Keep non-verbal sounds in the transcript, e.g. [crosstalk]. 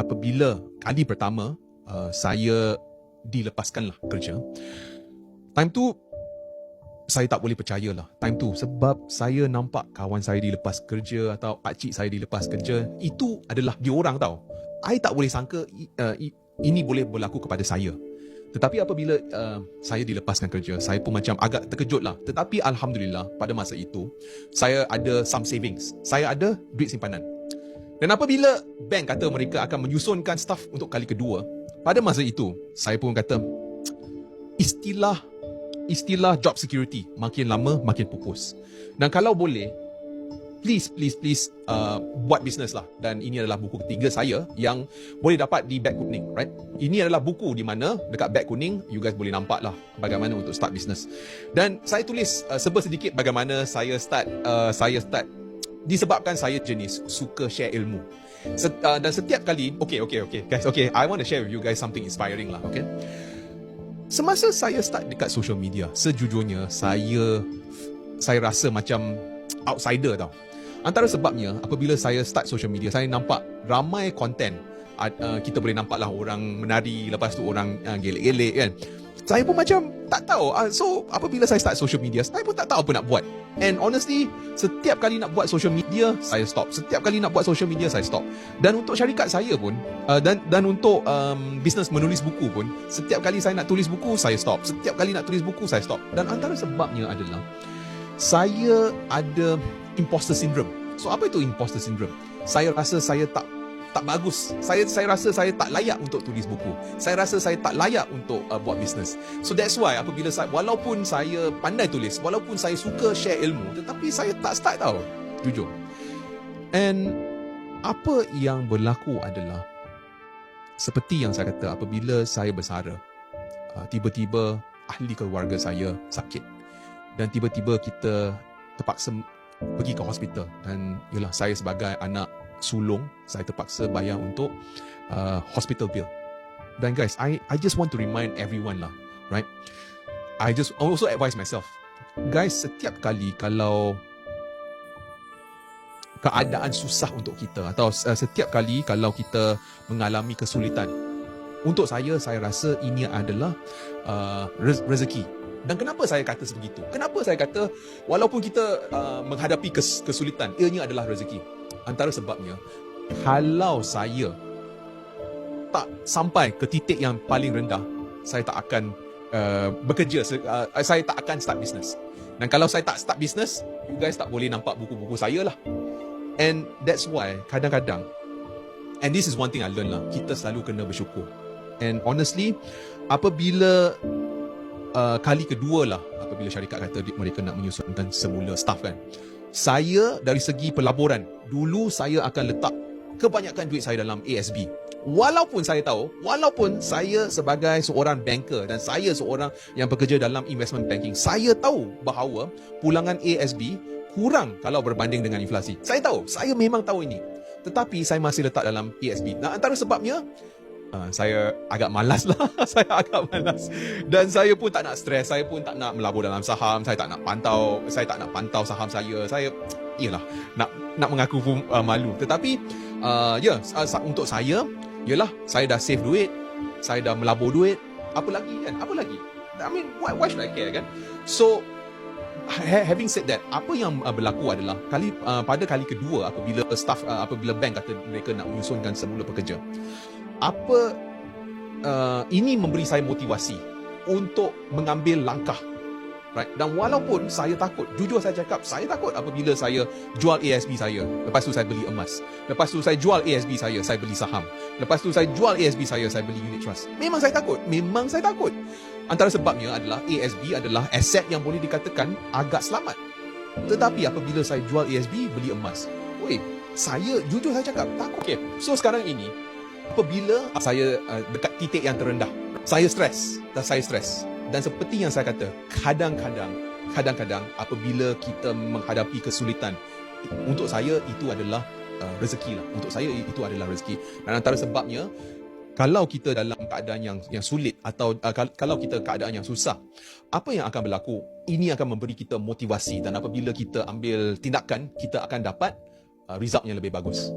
apabila kali pertama uh, saya dilepaskanlah kerja. Time tu saya tak boleh percayalah time tu sebab saya nampak kawan saya dilepas kerja atau pakcik saya dilepas kerja itu adalah diorang tau. I tak boleh sangka uh, ini boleh berlaku kepada saya. Tetapi apabila uh, saya dilepaskan kerja, saya pun macam agak terkejut lah. Tetapi Alhamdulillah pada masa itu, saya ada some savings. Saya ada duit simpanan. Dan apabila bank kata mereka akan menyusunkan staff untuk kali kedua, pada masa itu, saya pun kata, istilah istilah job security makin lama makin pupus. Dan kalau boleh, please please please uh, buat bisnes lah. Dan ini adalah buku ketiga saya yang boleh dapat di bag kuning right? Ini adalah buku di mana dekat bag kuning you guys boleh nampak lah bagaimana untuk start bisnes dan saya tulis uh, sebab sedikit bagaimana saya start uh, saya start disebabkan saya jenis suka share ilmu Set, uh, dan setiap kali okay okay okay guys okay I want to share with you guys something inspiring lah okay semasa saya start dekat social media sejujurnya saya saya rasa macam outsider tau Antara sebabnya apabila saya start social media saya nampak ramai konten uh, kita boleh nampak lah orang menari lepas tu orang uh, gelek-gelek kan. Saya pun macam tak tahu. Uh, so apabila saya start social media saya pun tak tahu apa nak buat. And honestly setiap kali nak buat social media saya stop. Setiap kali nak buat social media saya stop. Dan untuk syarikat saya pun uh, dan dan untuk um, bisnes menulis buku pun setiap kali saya nak tulis buku saya stop. Setiap kali nak tulis buku saya stop. Dan antara sebabnya adalah saya ada imposter syndrome. So apa itu imposter syndrome? Saya rasa saya tak tak bagus. Saya saya rasa saya tak layak untuk tulis buku. Saya rasa saya tak layak untuk uh, buat bisnes. So that's why apabila saya walaupun saya pandai tulis, walaupun saya suka share ilmu, tetapi saya tak start tau. Jujur. And apa yang berlaku adalah seperti yang saya kata apabila saya bersara, uh, tiba-tiba ahli keluarga saya sakit dan tiba-tiba kita terpaksa pergi ke hospital dan yalah saya sebagai anak sulung saya terpaksa bayar untuk uh, hospital bill dan guys I I just want to remind everyone lah right I just also advise myself guys setiap kali kalau keadaan susah untuk kita atau uh, setiap kali kalau kita mengalami kesulitan untuk saya saya rasa ini adalah uh, rezeki dan kenapa saya kata sebegitu? Kenapa saya kata walaupun kita uh, menghadapi kes- kesulitan, ianya adalah rezeki. Antara sebabnya, kalau saya tak sampai ke titik yang paling rendah, saya tak akan uh, bekerja, uh, saya tak akan start business. Dan kalau saya tak start business, you guys tak boleh nampak buku-buku saya lah. And that's why kadang-kadang, and this is one thing I learn lah, kita selalu kena bersyukur. And honestly, apabila uh, kali kedua lah apabila syarikat kata mereka nak menyusunkan semula staff kan. Saya dari segi pelaburan, dulu saya akan letak kebanyakan duit saya dalam ASB. Walaupun saya tahu, walaupun saya sebagai seorang banker dan saya seorang yang bekerja dalam investment banking, saya tahu bahawa pulangan ASB kurang kalau berbanding dengan inflasi. Saya tahu, saya memang tahu ini. Tetapi saya masih letak dalam ASB. Nah, antara sebabnya Uh, saya agak malas lah. [laughs] Saya agak malas. Dan saya pun tak nak stres Saya pun tak nak melabur dalam saham. Saya tak nak pantau Saya tak nak pantau saham saya. Saya Iyalah Nak nak mengaku pun uh, malu. Tetapi uh, Ya yeah, uh, Untuk saya Yalah Saya dah save duit Saya dah melabur duit. Apa lagi kan? Apa lagi? I mean Why, why should I care kan? So Having said that, apa yang uh, berlaku adalah kali uh, pada kali kedua apabila staff uh, apabila bank kata mereka nak menyusunkan semula pekerja, apa uh, ini memberi saya motivasi untuk mengambil langkah. Right? Dan walaupun saya takut jujur saya cakap saya takut apabila saya jual ASB saya. Lepas tu saya beli emas. Lepas tu saya jual ASB saya saya beli saham. Lepas tu saya jual ASB saya saya beli unit trust. Memang saya takut. Memang saya takut. Antara sebabnya adalah ASB adalah aset yang boleh dikatakan agak selamat. Tetapi apabila saya jual ASB beli emas. Oi saya jujur saya cakap takut. Okay. so sekarang ini apabila saya uh, dekat titik yang terendah saya stres dan saya stres. Dan seperti yang saya kata kadang-kadang kadang-kadang apabila kita menghadapi kesulitan untuk saya itu adalah uh, rezeki lah. Untuk saya itu adalah rezeki. Dan antara sebabnya kalau kita dalam keadaan yang yang sulit atau uh, kalau kita keadaan yang susah apa yang akan berlaku? Ini akan memberi kita motivasi. Dan apabila kita ambil tindakan kita akan dapat uh, result yang lebih bagus